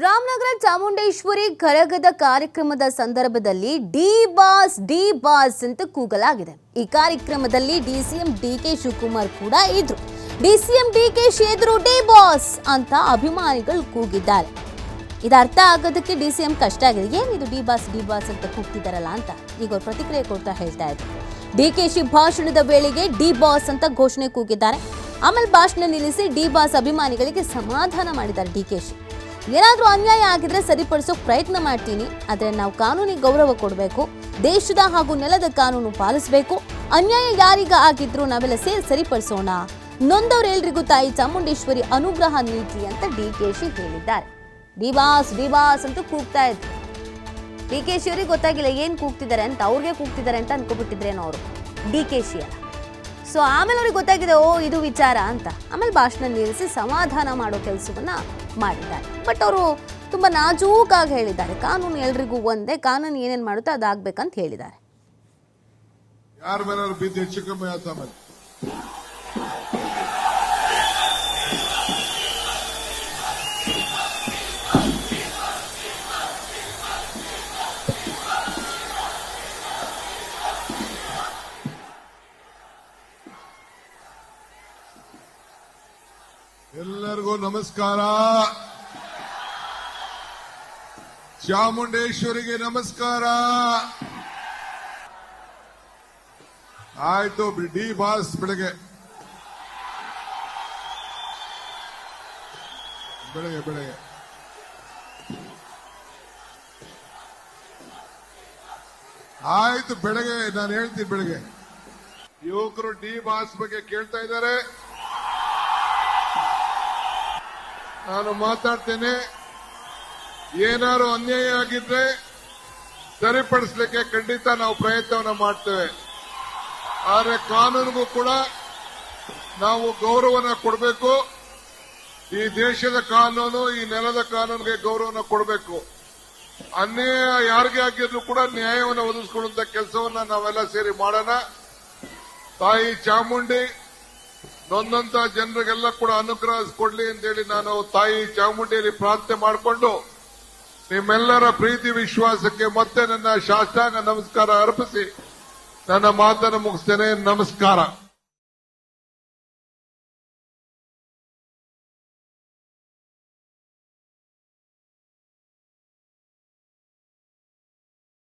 ರಾಮನಗರ ಚಾಮುಂಡೇಶ್ವರಿ ಕರಗದ ಕಾರ್ಯಕ್ರಮದ ಸಂದರ್ಭದಲ್ಲಿ ಡಿ ಬಾಸ್ ಡಿ ಬಾಸ್ ಅಂತ ಕೂಗಲಾಗಿದೆ. ಈ ಕಾರ್ಯಕ್ರಮದಲ್ಲಿ ಡಿಸಿಎಂ ಡಿಕೆ ಶಿವಕುಮಾರ್ ಕೂಡ ಇದ್ರು. ಡಿಸಿಎಂ ಡಿಕೆ ಎದುರು ಡಿ ಬಾಸ್ ಅಂತ ಅಭಿಮಾನಿಗಳು ಕೂಗಿದ್ದಾರೆ. ಇದು ಅರ್ಥ ಆಗೋದಕ್ಕೆ ಡಿಸಿಎಂ ಕಷ್ಟ ಆಗಿದೆ. ಏನಿದು ಡಿ ಬಾಸ್ ಡಿ ಬಾಸ್ ಅಂತ ಕೂಗ್ತಿದ್ದಾರಲ್ಲ ಅಂತ ಈಗ ಅವ್ರು ಪ್ರತಿಕ್ರಿಯೆ ಕೊಡ್ತಾ ಹೇಳ್ತಾ ಇದ್ರು. ಡಿಕೆಶಿ ಭಾಷಣದ ವೇಳೆಗೆ ಡಿ ಬಾಸ್ ಅಂತ ಘೋಷಣೆ ಕೂಗಿದ್ದಾರೆ. ಆಮೇಲೆ ಭಾಷಣ ನಿಲ್ಲಿಸಿ ಡಿ ಬಾಸ್ ಅಭಿಮಾನಿಗಳಿಗೆ ಸಮಾಧಾನ ಮಾಡಿದ್ದಾರೆ ಡಿಕೆಶಿ ಏನಾದರೂ ಅನ್ಯಾಯ ಆಗಿದ್ರೆ ಸರಿಪಡಿಸೋಕೆ ಪ್ರಯತ್ನ ಮಾಡ್ತೀನಿ, ಆದರೆ ನಾವು ಕಾನೂನಿಗೆ ಗೌರವ ಕೊಡಬೇಕು, ದೇಶದ ಹಾಗೂ ನೆಲದ ಕಾನೂನು ಪಾಲಿಸಬೇಕು. ಅನ್ಯಾಯ ಯಾರಿಗ ಆಗಿದ್ರು ನಾವೆಲ್ಲ ಸೇರಿ ಸರಿಪಡಿಸೋಣ. ನೊಂದವರೆಲ್ರಿಗೂ ತಾಯಿ ಚಾಮುಂಡೇಶ್ವರಿ ಅನುಗ್ರಹ ನೀತಿ ಅಂತ ಡಿ ಕೆ ಶಿ ಹೇಳಿದ್ದಾರೆ. ಡಿವಾಸ್ ಡಿವಾಸ್ ಅಂತ ಕೂಗ್ತಾ ಇದ್ರು. ಡಿ ಕೆ ಶಿ ಅವ್ರಿಗೆ ಗೊತ್ತಾಗಿಲ್ಲ ಏನು ಕೂಗ್ತಿದ್ದಾರೆ ಅಂತ, ಅವ್ರಿಗೆ ಕೂಗ್ತಿದ್ದಾರೆ ಅಂತ ಅನ್ಕೊಬಿಟ್ಟಿದ್ರೇನೋ ಅವರು. ಡಿ ಕೆ ಶಿ ಅಲ್ಲ. ಸೊ ಆಮೇಲೆ ಅವ್ರಿಗೆ ಗೊತ್ತಾಗಿದೆ, ಓ, ಇದು ವಿಚಾರ ಅಂತ. ಆಮೇಲೆ ಭಾಷಣ ನಿಲ್ಲಿಸಿ ಸಮಾಧಾನ ಮಾಡೋ ಕೆಲಸವನ್ನ ಮಾಡಿದ್ದಾರೆ. ಬಟ್ ಅವರು ತುಂಬ ನಾಜೂಕಾಗಿ ಹೇಳಿದ್ದಾರೆ. ಕಾನೂನು ಎಲ್ರಿಗೂ ಒಂದೇ, ಕಾನೂನು ಏನೇನು ಮಾಡುತ್ತೋ ಅದಾಗಬೇಕಂತ ಹೇಳಿದ್ದಾರೆ. ಯಾರ ಬಿದ್ದು ಹೆಚ್ಚು ಕಮ್ಮಿ ಆತ ಎಲ್ಲರಿಗೂ ನಮಸ್ಕಾರ. ಚಾಮುಂಡೇಶ್ವರಿಗೆ ನಮಸ್ಕಾರ. ಆಯ್ತು ಡಿ ಬಾಸ್ ಬೆಳಗ್ಗೆ. ಬೆಳಗ್ಗೆ ಬೆಳಗ್ಗೆ. ಆಯ್ತು ಬೆಳಗ್ಗೆ, ನಾನು ಹೇಳ್ತೀನಿ ಬೆಳಗ್ಗೆ. ಯುವಕರು ಡಿ ಬಾಸ್ ಬಗ್ಗೆ ಕೇಳ್ತಾ ಇದ್ದಾರೆ. ನಾನು ಮಾತಾಡ್ತೇನೆ. ಏನಾದ್ರು ಅನ್ಯಾಯ ಆಗಿದ್ರೆ ಸರಿಪಡಿಸಲಿಕ್ಕೆ ಖಂಡಿತ ನಾವು ಪ್ರಯತ್ನವನ್ನ ಮಾಡ್ತೇವೆ. ಆದರೆ ಕಾನೂನಿಗೂ ಕೂಡ ನಾವು ಗೌರವನ ಕೊಡಬೇಕು. ಈ ದೇಶದ ಕಾನೂನು, ಈ ನೆಲದ ಕಾನೂನಿಗೆ ಗೌರವನ ಕೊಡಬೇಕು. ಅನ್ಯಾಯ ಯಾರಿಗೆ ಆಗಿದ್ರು ಕೂಡ ನ್ಯಾಯವನ್ನು ಒದಗಿಸಿಕೊಳ್ಳುವಂತ ಕೆಲಸವನ್ನ ನಾವೆಲ್ಲ ಸೇರಿ ಮಾಡೋಣ. ತಾಯಿ ಚಾಮುಂಡಿ ನೊಂದಂತ ಜನರಿಗೆಲ್ಲ ಕೂಡ ಅನುಗ್ರಹ ಕೊಡ್ಲಿ ಅಂತೇಳಿ ನಾನು ತಾಯಿ ಚಾಮುಂಡಿಯಲ್ಲಿ ಪ್ರಾರ್ಥನೆ ಮಾಡಿಕೊಂಡು ನಿಮ್ಮೆಲ್ಲರ ಪ್ರೀತಿ ವಿಶ್ವಾಸಕ್ಕೆ ಮತ್ತೆ ನನ್ನ ಶಾಸ್ತ್ರಾಂಗ ನಮಸ್ಕಾರ ಅರ್ಪಿಸಿ ನನ್ನ ಮಾತನ್ನು ಮುಗಿಸ್ತೇನೆ. ನಮಸ್ಕಾರ.